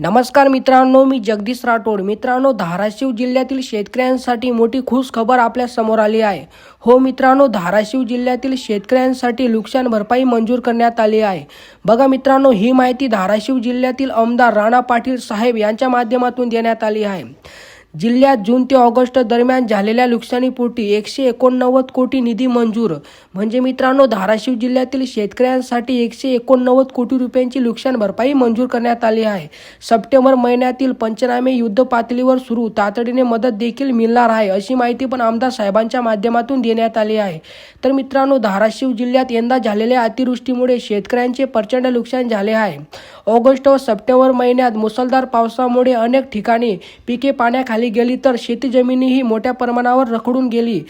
नमस्कार मित्रांनो मी जगदीश राठोड. मित्रांनो धाराशिव जिल्ह्यातील शेतकऱ्यांसाठी मोठी खुश खबर आपल्यासमोर आली आहे. हो मित्रांनो धाराशिव जिल्ह्यातील शेतकऱ्यांसाठी नुकसान भरपाई मंजूर करण्यात आली आहे. बघा मित्रांनो ही माहिती धाराशिव जिल्ह्यातील आमदार राणा पाटील साहेब यांच्या माध्यमातून देण्यात आली आहे. जिल्ह्यात जून ते ऑगस्ट दरम्यान झालेल्या नुकसानीपोटी एकशे एकोणनव्वद कोटी निधी मंजूर. म्हणजे मित्रांनो धाराशिव जिल्ह्यातील शेतकऱ्यांसाठी एकशे एकोणनव्वद कोटी रुपयांची नुकसान भरपाई मंजूर करण्यात आली आहे. सप्टेंबर महिन्यातील पंचनामे युद्ध पातळीवर सुरू. तातडीने मदत देखील मिळणार आहे अशी माहिती पण आमदार साहेबांच्या माध्यमातून देण्यात आली आहे. तर मित्रांनो धाराशिव जिल्ह्यात यंदा झालेल्या अतिवृष्टीमुळे शेतकऱ्यांचे प्रचंड नुकसान झाले आहे. ऑगस्ट व सप्टेंबर महिन्यात मुसळधार पावसामुळे अनेक ठिकाणी पिके पाण्याखाली गेली तर शेती जमिनीही मोठ्या प्रमाणावर रखडून गेली.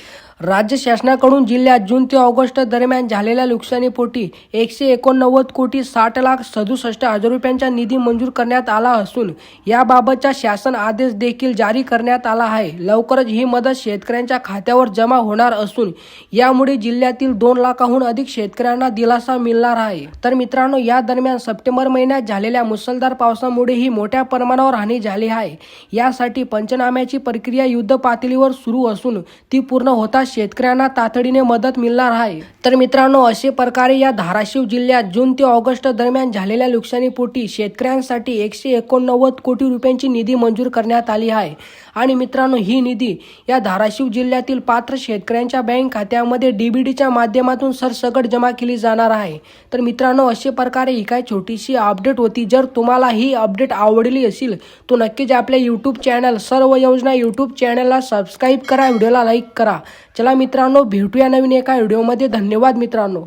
राज्य शासनाकडून जिल्ह्यात जून ते ऑगस्ट दरम्यान झालेल्या नुकसानीपोटी एकशे एकोणनव्वद कोटी साठ लाख सदुसष्ट हजार रुपयांचा निधी मंजूर करण्यात आला असून याबाबतचा शासन आदेश देखील जारी करण्यात आला आहे. लवकरच ही मदत शेतकऱ्यांच्या खात्यावर जमा होणार असून यामुळे जिल्ह्यातील दोन लाखाहून अधिक शेतकऱ्यांना दिलासा मिळणार आहे. तर मित्रांनो या दरम्यान सप्टेंबर महिन्यात झालेल्या मुसळधार पावसामुळेही मोठ्या प्रमाणावर हानी झाली आहे. यासाठी पंचनाम्याची प्रक्रिया युद्ध पातळीवर सुरू असून ती पूर्ण होता शेतकऱ्यांना तातडीने मदत मिळणार आहे. तर मित्रांनो असे प्रकारे या धाराशिव जिल्ह्यात जून ते ऑगस्ट दरम्यान झालेल्या नुकसानीपोटी शेतकऱ्यांसाठी एकशे एकोणनव्वद कोटी रुपयांची निधी मंजूर करण्यात आली आहे. आणि मित्रांनो ही निधी या धाराशिव जिल्ह्यातील पात्र शेतकऱ्यांच्या बँक खात्यामध्ये डीबीडीच्या माध्यमातून सरसकट जमा केली जाणार आहे. तर मित्रांनो अशा प्रकारे ही काय छोटीशी अपडेट होती. जर तुम्हाला ही अपडेट आवडली असेल तो नक्कीच आपल्या यूट्यूब चॅनल सर्व योजना यूट्यूब चॅनलला सबस्क्राईब करा व्हिडिओला लाईक करा. चला मित्रांनो भेटूया नवीन एका व्हिडिओमध्ये धन्यवाद मित्रांनो.